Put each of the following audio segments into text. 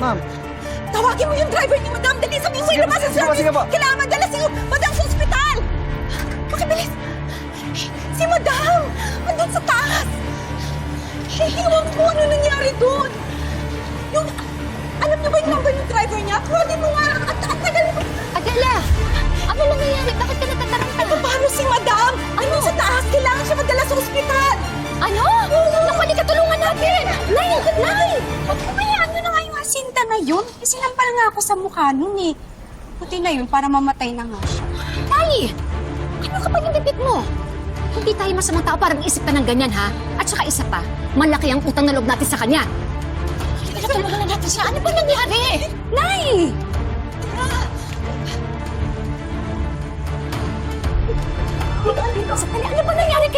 Ma'am. Tawagin mo yung driver ni Madam. Dali, sabihin mo ang sige po, service. sige po. Kailangan madala si Madam sa ospital. Makibilis. Si Madam! Andun sa taas! Ewan ko ano nangyari doon. Yung, alam niyo ba yung number ng driver niya? Tawagin mo nga. At, at tagal mo. Adela! Ano lang nangyari? Bakit ka natataranta? Eh, paano si Madam? Andun sa taas. Kailangan siya madala sa ospital. Ano? Naku, di katulungan natin! Nay! Nay! Na yun. Eh, sinampal nga ako sa mukha nun eh. Puti na yun para mamatay na nga siya. Nay! Ano ka pa yung bibit mo? Hindi tayo masamang tao para mag-isip ka ng ganyan, ha? At saka isa pa, malaki ang utang na loob natin sa kanya. Kaya tulungan na natin siya. Ano ba nangyari? Nay! Sandali, ano ba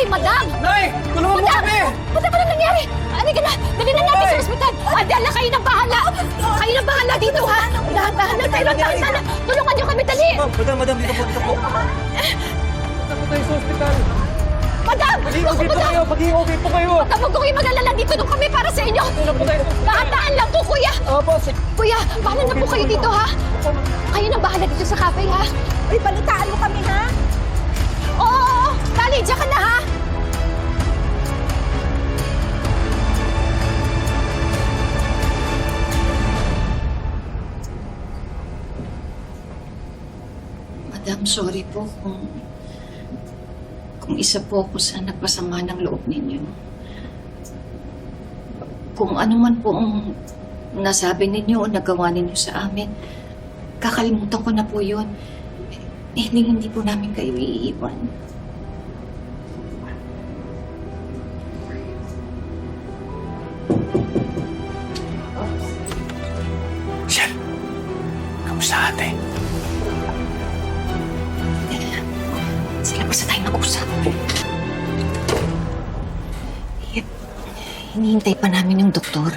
kay Madam? Nay! Tulungan mo kami! Madam, ano nangyari? Ano ka na? Dali na natin sa ospital. Adela, kayo nang bahala. Kayo nang bahala dito, ha? Dahan-dahan lang tayo. Dahan-dahan lang. Tulungan niyo kami, dali. Ma'am, madam, madam, dito po, dito po. Punta po tayo sa ospital. Madam! Okay po kayo, maging okay po kayo. Madam, huwag ko kayo mag-alala. Dito nung kami para sa inyo. Tulungan po tayo. Dahan-dahan lang po, kuya. Opo, sige. Kuya, bahala na po kayo dito, ha? Kayo nang bahala dito sa cafe, ha? Uy, balitaan mo kami, ha? Dali, diyan ka na, ha? Madam, sorry po kung kung isa po ako sa nagpasama ng loob ninyo. Kung ano man po ang nasabi ninyo o nagawa ninyo sa amin, kakalimutan ko na po yun. Eh, hindi, hindi po namin kayo iiwan. Sa tayo mag-usap. Hinihintay pa namin yung doktor.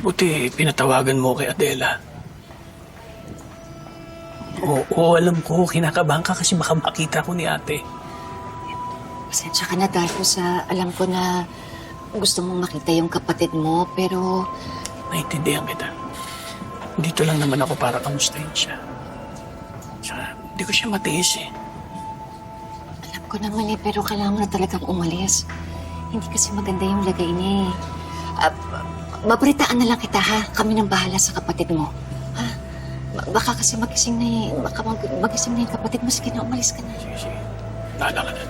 Buti pinatawagan mo kay Adela. Oo, alam ko, kinakabahan ka kasi baka makita ko ni ate. Pasensya ka na dahil ko sa alam ko na gusto mong makita yung kapatid mo, pero Naintindihan kita. Dito lang naman ako para kamustahin siya. Tsaka, hindi ko siya matiis eh. Ko naman eh, pero kailangan mo na talagang umalis. Hindi kasi maganda yung lagay niya eh. Ah, mabalitaan na lang kita ha, kami nang bahala sa kapatid mo. Ha? Ba- Baka kasi magising na eh, baka mag- magising na yung kapatid mo. Sige na, umalis ka na. Sige, sige. Nala ka na.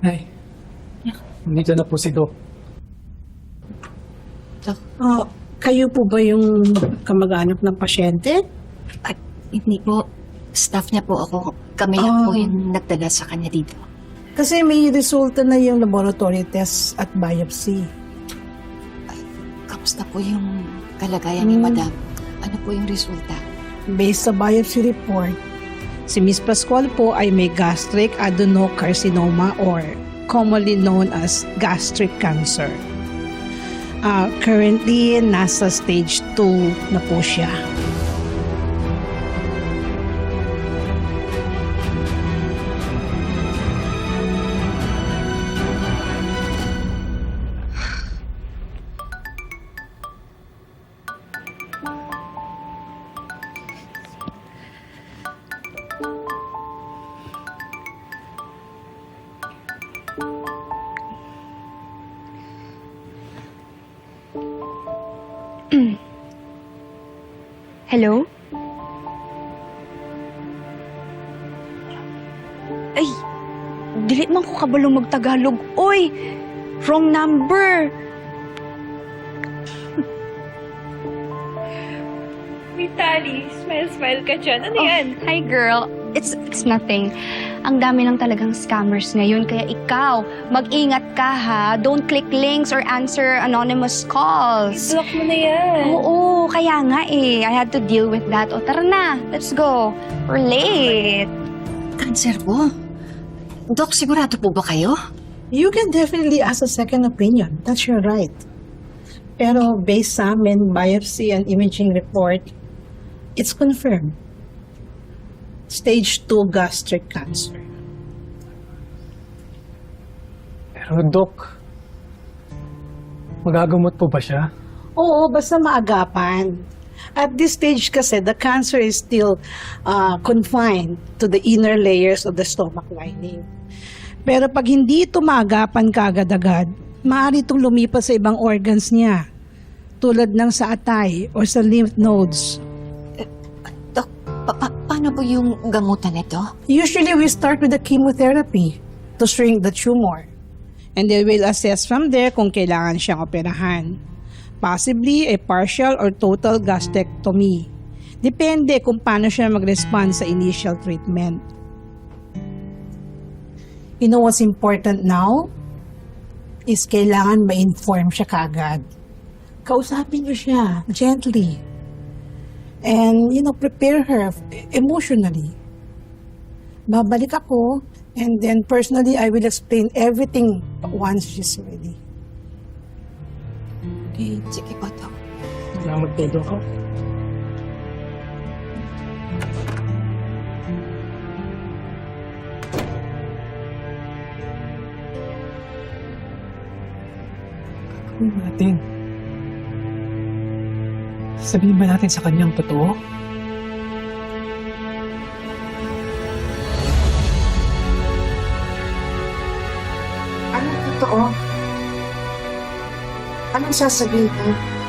Ay. Dito na po si Doc. Oh, kayo po ba yung kamag-anak ng pasyente? At hindi po, staff niya po ako. Kami lang po Ah. yung nagdala sa kanya dito. Kasi may resulta na yung laboratory test at biopsy. Kamusta po yung kalagayan ni Hmm. Madam? Ano po yung resulta? Based sa biopsy report, si Miss Pascual po ay may gastric adenocarcinoma or commonly known as gastric cancer. Ah, currently, nasa stage 2 na po siya. Hello? Ay, dilit man ko kabalong magtagalog. Oy, wrong number. Vitali, smile-smile ka dyan. Ano yan? Oh, hi girl. It's it's nothing. Ang dami lang talagang scammers ngayon kaya ikaw, mag-ingat ka ha. Don't click links or answer anonymous calls. Block mo na yan. Oo, kaya nga eh. I had to deal with that. O tara na, let's go. We're late. cancer po. Dok, sigurado po ba kayo? You can definitely ask a second opinion. That's your right. Pero based sa amin, biopsy and imaging report, it's confirmed. Stage 2 gastric cancer. Pero, Dok, magagamot po ba siya? Oo, basta maagapan. At this stage kasi, the cancer is still uh, confined to the inner layers of the stomach lining. Pero pag hindi ito maagapan kagad-agad, maaari itong lumipas sa ibang organs niya, tulad ng sa atay or sa lymph nodes. Dok, pa- pa- paano po yung gamutan nito? Usually, we start with the chemotherapy to shrink the tumor. And then we'll assess from there kung kailangan siyang operahan. Possibly a partial or total gastrectomy. Depende kung paano siya mag-respond sa initial treatment. You know what's important now? Is kailangan ma-inform siya kagad. Kausapin niyo siya gently. And, you know, prepare her emotionally babalik ako and then personally I will explain everything once she's ready. Okay. Sige po, Dok. Salamat po, Dok. Gagawin natin. Sabihin ba natin sa kanyang totoo? Anong totoo? Anong sasabihin ko?